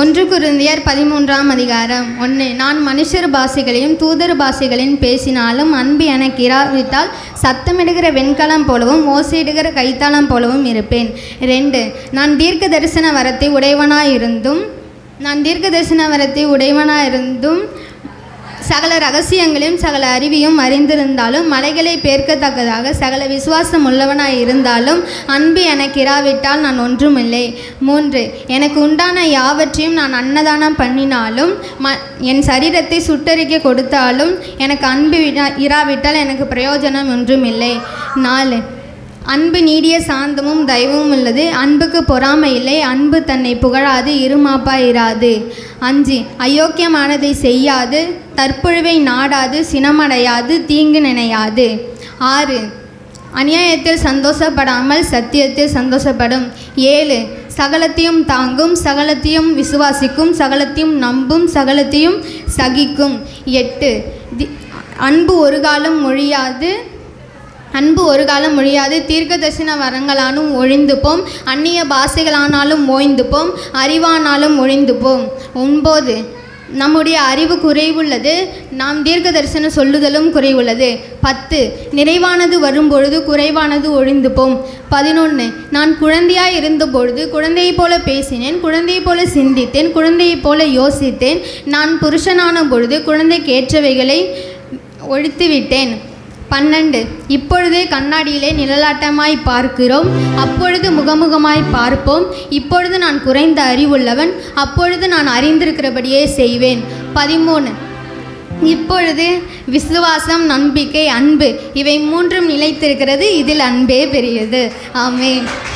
ஒன்று குருந்தியர் பதிமூன்றாம் அதிகாரம். ஒன்று நான் மனுஷர் பாஷைகளையும் தூதர் பாஷைகளையும் பேசினாலும் அன்பு என கிராவித்தால் சத்தமிடுகிற வெண்கலம் போலவும் ஓசையிடுகிற கைத்தாளம் போலவும் இருப்பேன். ரெண்டு நான் தீர்க்க தரிசன வரத்தை உடையவனாயிருந்தும் நான் தீர்க்க தரிசன வரத்தை உடையவனாயிருந்தும் சகல ரகசியங்களையும் சகல அறிவியும் அறிந்திருந்தாலும் மலைகளை பேர்க்கத்தக்கதாக சகல விசுவாசம் உள்ளவனாய் இருந்தாலும் அன்பு எனக்கு இராவிட்டால் நான் ஒன்றுமில்லை. மூன்று எனக்கு உண்டான யாவற்றையும் நான் அன்னதானம் பண்ணினாலும் ம என் சரீரத்தை சுட்டறிக்க கொடுத்தாலும் எனக்கு அன்பு இராவிட்டால் எனக்கு பிரயோஜனம் ஒன்றுமில்லை. நாலு அன்பு நீடிய சாந்தமும் தயவும் உள்ளது. அன்புக்கு பொறாமை இல்லை. அன்பு தன்னை புகழாது இருமாப்பா இராது. அஞ்சு அயோக்கியமானதை செய்யாது தற்பொழுவை நாடாது சினமடையாது தீங்கு நினையாது. ஆறு அநியாயத்தில் சந்தோஷப்படாமல் சத்தியத்தில் சந்தோஷப்படும். ஏழு சகலத்தையும் தாங்கும் சகலத்தையும் விசுவாசிக்கும் சகலத்தையும் நம்பும் சகலத்தையும் சகிக்கும். எட்டு தி- அன்பு ஒரு காலம் மொழியாது அன்பு ஒரு காலம் முடியாது தீர்க்க தரிசன வரங்களானும் ஒழிந்துப்போம் அந்நிய பாஷைகளானாலும் ஓய்ந்துப்போம் அறிவானாலும் ஒழிந்துப்போம் ஒன்போது ஒன்பது நம்முடைய அறிவு குறைவுள்ளது. நாம் தீர்க்க தரிசனம் சொல்லுதலும் குறைவுள்ளது. பத்து நிறைவானது வரும்பொழுது குறைவானது ஒழிந்துப்போம் பதினொன்று நான் குழந்தையாய் இருந்தபொழுது குழந்தையைப் போல பேசினேன். குழந்தையைப் போல சிந்தித்தேன். குழந்தையைப் போல யோசித்தேன். நான் புருஷனான பொழுது குழந்தைக்கு ஏற்றவைகளை ஒழித்து விட்டேன் பன்னெண்டு. இப்பொழுது கண்ணாடியிலே நிழலாட்டமாய் பார்க்கிறோம். அப்பொழுது முகமுகமாய் பார்ப்போம். இப்பொழுது நான் குறைந்த அறிவுள்ளவன். அப்பொழுது நான் அறிந்திருக்கிறபடியே செய்வேன். பதிமூணு. இப்பொழுது விசுவாசம் நம்பிக்கை அன்பு இவை மூன்றும் நிலைத்திருக்கிறது. இதில் அன்பே பெரியது. ஆமென்.